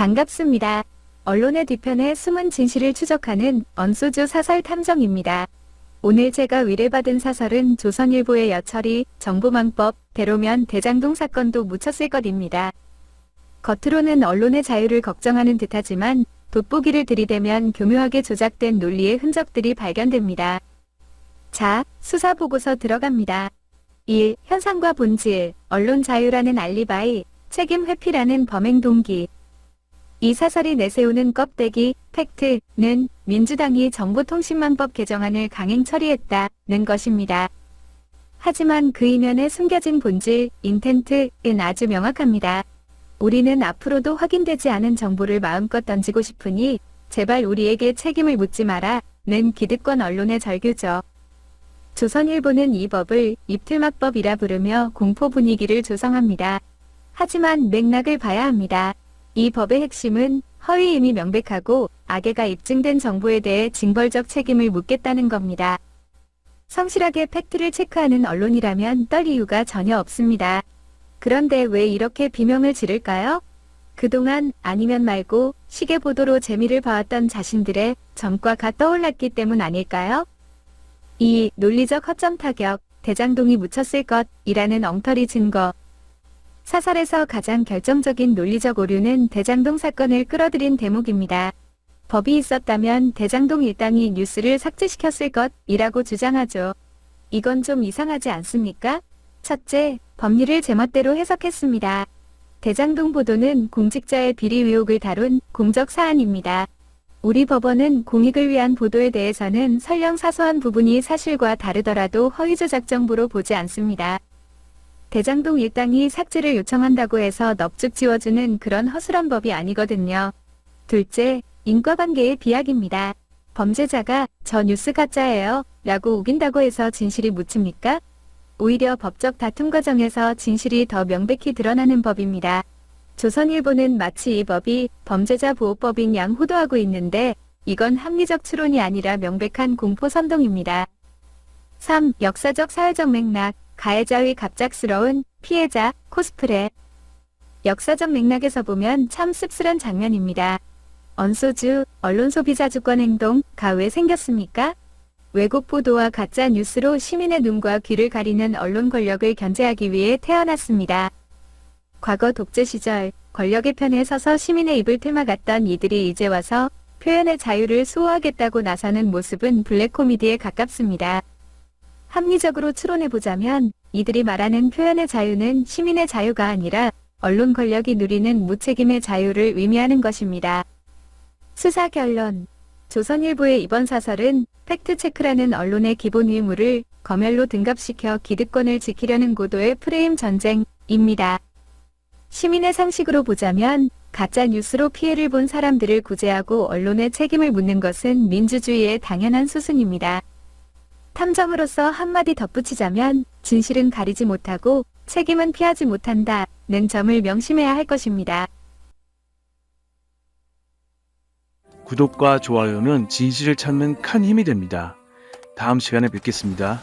반갑습니다. 언론의 뒤편에 숨은 진실을 추적하는 언소주 사설 탐정입니다. 오늘 제가 의뢰받은 사설은 조선일보의 여철이 정보망법, 대로면 대장동 사건도 묻혔을 것입니다. 겉으로는 언론의 자유를 걱정하는 듯하지만 돋보기를 들이대면 교묘하게 조작된 논리의 흔적들이 발견됩니다. 자, 수사 보고서 들어갑니다. 1. 현상과 본질, 언론 자유라는 알리바이, 책임 회피라는 범행 동기. 이 사설이 내세우는 껍데기, 팩트는 민주당이 정보통신망법 개정안을 강행 처리했다는 것입니다. 하지만 그 이면에 숨겨진 본질, 인텐트는 아주 명확합니다. 우리는 앞으로도 확인되지 않은 정보를 마음껏 던지고 싶으니 제발 우리에게 책임을 묻지 마라 는 기득권 언론의 절규죠. 조선일보는 이 법을 입틀막법이라 부르며 공포 분위기를 조성합니다. 하지만 맥락을 봐야 합니다. 이 법의 핵심은 허위임이 명백하고 악의가 입증된 정보에 대해 징벌적 책임을 묻겠다는 겁니다. 성실하게 팩트를 체크하는 언론이라면 떨 이유가 전혀 없습니다. 그런데 왜 이렇게 비명을 지를까요? 그동안 아니면 말고 시계 보도로 재미를 봐왔던 자신들의 점과가 떠올랐기 때문 아닐까요? 이 논리적 허점 타격, 대장동이 묻혔을 것이라는 엉터리 증거. 사설에서 가장 결정적인 논리적 오류는 대장동 사건을 끌어들인 대목입니다. 법이 있었다면 대장동 일당이 뉴스를 삭제시켰을 것이라고 주장하죠. 이건 좀 이상하지 않습니까? 첫째, 법리를 제멋대로 해석했습니다. 대장동 보도는 공직자의 비리 의혹을 다룬 공적 사안입니다. 우리 법원은 공익을 위한 보도에 대해서는 설령 사소한 부분이 사실과 다르더라도 허위조작 정보로 보지 않습니다. 대장동 일당이 삭제를 요청한다고 해서 넙죽 지워주는 그런 허술한 법이 아니거든요. 둘째, 인과관계의 비약입니다. 범죄자가 저 뉴스 가짜예요 라고 우긴다고 해서 진실이 묻힙니까? 오히려 법적 다툼 과정에서 진실이 더 명백히 드러나는 법입니다. 조선일보는 마치 이 법이 범죄자 보호법인 양 호도하고 있는데 이건 합리적 추론이 아니라 명백한 공포 선동입니다. 3. 역사적 사회적 맥락, 가해자의 갑작스러운 피해자 코스프레. 역사적 맥락에서 보면 참 씁쓸한 장면입니다. 언소주, 언론 소비자 주권 행동 가 왜 생겼습니까? 왜곡 보도와 가짜 뉴스로 시민의 눈과 귀를 가리는 언론 권력을 견제하기 위해 태어났습니다. 과거 독재 시절 권력의 편에 서서 시민의 입을 틀막았던 이들이 이제 와서 표현의 자유를 수호하겠다고 나서는 모습은 블랙 코미디에 가깝습니다. 합리적으로 추론해보자면 이들이 말하는 표현의 자유는 시민의 자유가 아니라 언론 권력이 누리는 무책임의 자유를 의미하는 것입니다. 수사 결론 조선일보의 이번 사설은 팩트체크라는 언론의 기본 의무를 검열로 등갑시켜 기득권을 지키려는 고도의 프레임 전쟁입니다. 시민의 상식으로 보자면 가짜 뉴스로 피해를 본 사람들을 구제하고 언론의 책임을 묻는 것은 민주주의의 당연한 수순입니다. 탐정으로서 한마디 덧붙이자면 진실은 가리지 못하고 책임은 피하지 못한다 는 점을 명심해야 할 것입니다. 구독과 좋아요는 진실을 찾는 큰 힘이 됩니다. 다음 시간에 뵙겠습니다.